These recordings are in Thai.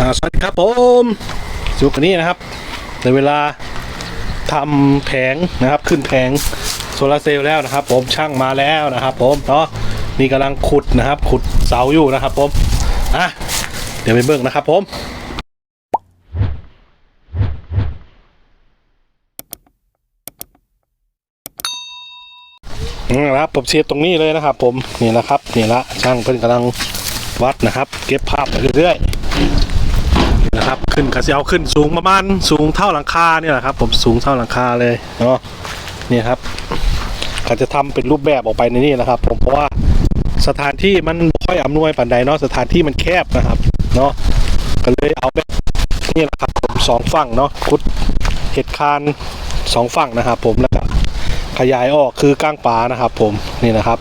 สวัสดีครับผมสุกันนี้นะครับในเวลาทำแผงนะครับขึ้นแผงโซลาร์เซลล์แล้วนะครับ ผมช่างมาแล้วนะครับ ผมเนาะนี่กำลังขุดนะครับ ขุดเสาอยู่นะครับ ผมอะเดี๋ยวไปเบิ่งนะครับ ผมอืมนะครับผมเสียบตรงนี้เลยนะครับ ผมนี่นะครับนี่ละช่างเพิ่นกำลังวัดนะครับ เก็บภาพไปเรื่อยๆ นะครับขึ้นกระเซียวขึ้นสูงประมาณสูงเท่าหลังคาเนี่ยแหละครับ ผมสูงเท่าหลังคาเลยเนาะนี่ครับก็จะทำเป็นรูปแบบออกไปในนี่นะครับ ผมเพราะว่าสถานที่มันค่อยอำนวยปันใดเนาะสถานที่มันแคบนะครับเนาะก็เลยเอาแบบนี่แหละครับผมสองฝั่งเนาะคุดเห็ดคานสองฝั่งนะครับ ผมแล้วก็ขยายออกคือก้างปลานะครับ ผมนี่นะครับ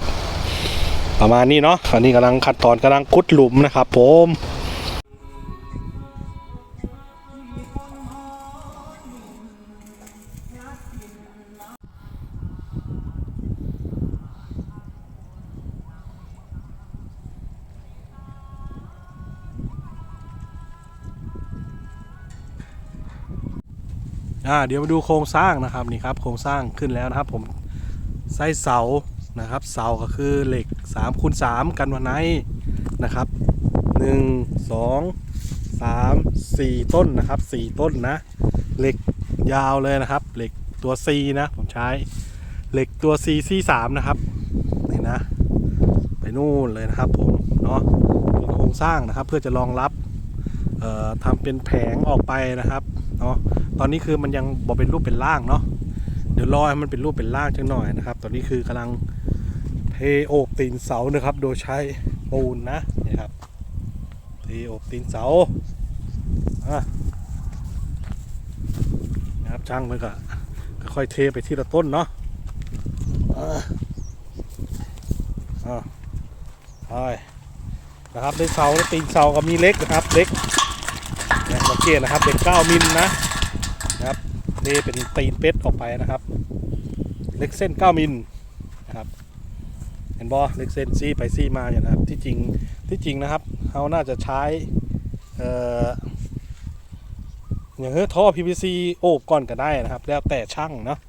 ประมาณนี้เนาะอันนี้กำลังขั้นตอนกำลังคุดหลุมนะครับ ผม อ่าเดี๋ยวมาดูโครงสร้างนะครับนี่ครับโครงสร้างขึ้นแล้วนะครับ ผมไส้เสานะครับ เสาก็คือเหล็ก3คูณ3กันวันไนนะครับ 1 2 3 4 ต้นนะครับ 4 ต้นนะ เหล็กยาวเลยนะครับ เหล็กตัว C นะ ผมใช้เหล็กตัว C C 3นะครับนี่นะ ไปนู่นเลยนะครับผมเนาะเป็นโครงสร้างนะครับ เพื่อจะรองรับทำเป็นแผงออกไปนะครับ เนาะตอนนี้คือมันยังบอกเป็นรูปเป็นร่างเนาะเดี๋ยวรอให้มันเป็นรูปเป็นร่างจังหน่อยนะครับ ตอนนี้คือกำลังเทโอบตีนเสานะครับ โดยใช้ปูนนะนี่ครับเทโอบตีนเสาอะนะครับช่างมันก็ค่อยเทไปทีละต้นเนาะอะอ่นะครับในเสาในตีนเสาก็มีเล็กนะครับเล็ก นี่ยสังเกตนะครับเล็ก9มิลนะนะครับนี่เป็นตีนเป็ดออกไปนะครับ เล็กเส้น 9มิลนะครับเห็นบอเล็กเส้นซี่ไปซี่มาอย่างนะครับที่จริงที่จริงนะครับเขาน่าจะใช้เอ่ออย่างเฮ้ยท่อ PVC โอบก่อนก็ได้นะครับ แล้วแต่ช่างเนาะ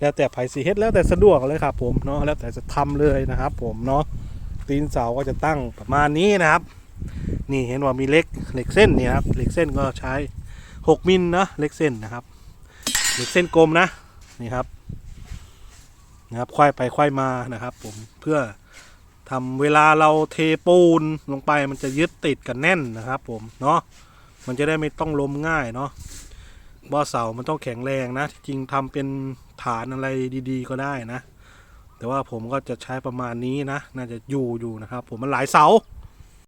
แล้วแต่ไผสีเฮ็ดแล้วแต่สะดวกเลยครับผมเนาะแล้วแต่จะทำเลยนะครับ ผมเนาะตีนเสาก็จะตั้งประมาณนี้นะครับ นี่เห็นว่ามีเล็กเหล็กเส้นนี่ครับเหล็กเส้นก็ใช้ 6 มิลนะเล็กเส้นนะครับเหล็กเส้นกลมนะนี่ครับนะครับควายไปควายมานะครับผมเพื่อทำเวลาเราเทปูนลงไปมันจะยึดติดกันแน่นนะครับ ผมเนาะมันจะได้ไม่ต้องล้มง่ายเนาะบ่อเสามันต้องแข็งแรงนะจริงทำเป็นฐานอะไรดี ๆ ก็ได้นะ แต่ว่าผมก็จะใช้ประมาณนี้นะ น่าจะอยู่อยู่นะครับ ผมมันหลายเสา